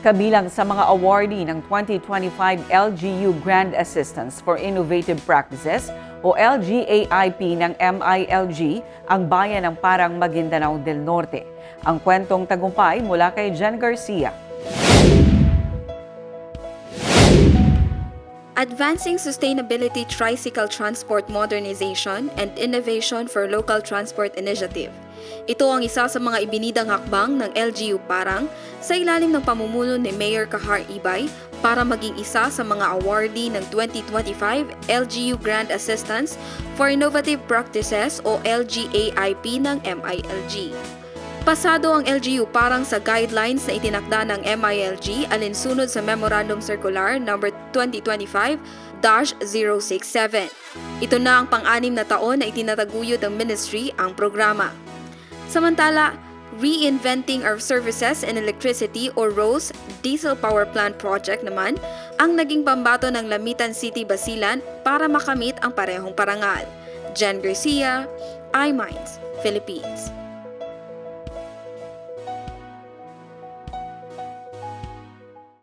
Kabilang sa mga awardee ng 2025 LGU Grand Assistance for Innovative Practices o LGAIP ng MILG, ang bayan ng Parang Maguindanao del Norte. Ang kwentong tagumpay mula kay Jen Garcia. Advancing Sustainability Tricycle Transport Modernization and Innovation for Local Transport Initiative. Ito ang isa sa mga ibinidang hakbang ng LGU Parang sa ilalim ng pamumuno ni Mayor Kahar Ibay para maging isa sa mga awardee ng 2025 LGU Grant Assistance for Innovative Practices o LGAIP ng MILG. Pasado ang LGU parang sa guidelines na itinakda ng MILG alinsunod sa Memorandum Circular No. 2025-067. Ito na ang pang-anim na taon na itinataguyod ng ministry ang programa. Samantala, Reinventing Our Services and Electricity o ROSE Diesel Power Plant Project naman ang naging pambato ng Lamitan City, Basilan para makamit ang parehong parangal. Jen Garcia, iMinds, Philippines.